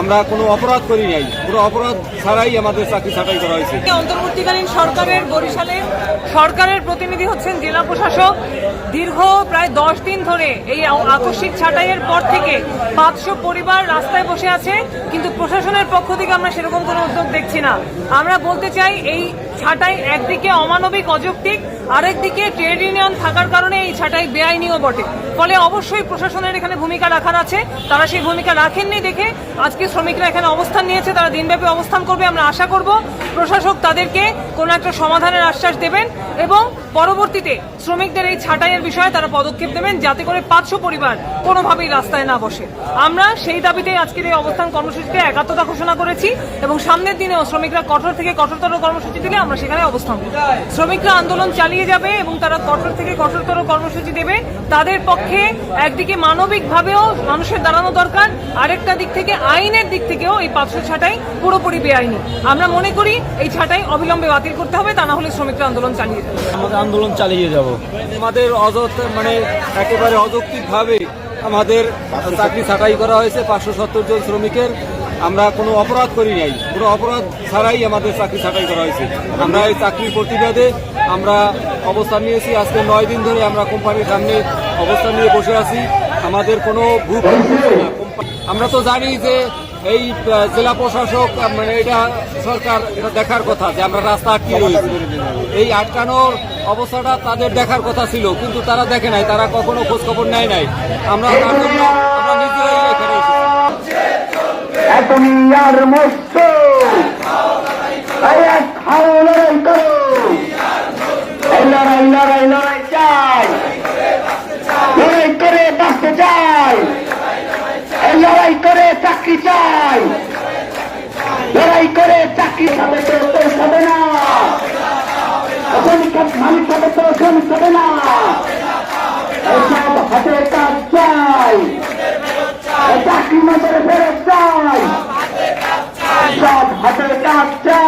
আমরা কোনো অপরাধ করি নাই। পুরো অপরাধ ছাড়াই আমাদের চাকরি ছাটাই করা হয়েছে। অন্তর্বর্তীকালীন সরকারের বরিশালে সরকারের প্রতিনিধি হচ্ছেন জেলা প্রশাসক দীর্ঘ প্রায় দশ দিন ধরে এই আকস্মিক ছাঁটাইয়ের পর থেকে পাঁচশো পরিবার রাস্তায় বসে আছে, কিন্তু প্রশাসনের পক্ষ থেকে আমরা সেরকম কোনো উদ্যোগ দেখছি না। আমরা বলতে চাই, এই ছাঁটাই একদিকে অমানবিক, অযৌক্তিক, আরেকদিকে ট্রেড ইউনিয়ন থাকার কারণে এই ছাঁটাই বেআইনিও বটে। ফলে অবশ্যই প্রশাসনের এখানে ভূমিকা রাখার আছে। তারা সেই ভূমিকা রাখেননি দেখে আজকে শ্রমিকরা এখানে অবস্থান নিয়েছে, তারা দিনব্যাপী অবস্থান করবে, আমরা আশা করব। প্রশাসক তাদেরকে কোনো একটা সমাধানের আশ্বাস দেবেন এবং পরবর্তীতে শ্রমিকদের এই ছাঁটাইয়ের বিষয়ে তারা পদক্ষেপ দেবেন যাতে করে পাঁচশো পরিবার কোনোভাবেই রাস্তায় না বসে। আমরা সেই দাবিতেই আজকের এই অবস্থান কর্মসূচিতে একাত্মতা ঘোষণা করেছি এবং সামনের দিনেও শ্রমিকরা কঠোর থেকে কঠোরতর কর্মসূচি দিলে আমরা সেখানে অবস্থান করব। শ্রমিকরা আন্দোলন চালিয়ে যাবে এবং তারা কঠোর থেকে কঠোরতর কর্মসূচি দেবে। তাদের পক্ষে একদিকে মানবিকভাবেও মানুষের দাঁড়ানো দরকার আরেকটা দিক থেকে আইনের দিক থেকেও এই পাঁচশো ছাটাই পুরোপুরি বেআইনি। আমরা মনে করি এই ছাটাই অবিলম্বে বাতিল করতে হবে তা না হলে শ্রমিকরা আন্দোলন চালিয়ে যাবে। আমাদের আন্দোলন চালিয়ে যাব। আমাদের মানে একেবারে অযৌক্তিকভাবে আমাদের চাকরি ছাঁটাই করা হয়েছে পাঁচশো সত্তর জন শ্রমিকের। আমরা কোনো অপরাধ করি নাই। কোনো অপরাধ ছাড়াই আমাদের চাকরি ছাঁটাই করা হয়েছে। আমরা এই চাকরির প্রতিবাদে আমরা অবস্থান নিয়েছি। আজকে নয় দিন ধরে আমরা কোম্পানির সামনে অবস্থান নিয়ে বসে আছি। আমাদের কোনো আমরা তো জানি যে এই জেলা প্রশাসক মানে এটা সরকার, এটা দেখার কথা যে আমরা রাস্তা আটকে রয়েছি। এই আটকানোর অবস্থাটা তাদের দেখার কথা ছিল, কিন্তু তারা দেখে নাই, তারা কখনো খোঁজ খবর নেয় নাই। আমরা এখানে লড়াই লড়াই লড়াই। করে চাকরি চাই। লড়াই করে চাকরি খাবে তো হবে না। শ্রমিক মালিক খাবে তো শ্রমিক হবে না। সব হাতে কাজ চাই। চাকরি না ফেরত চাই। সব হাতে কাজ চাই।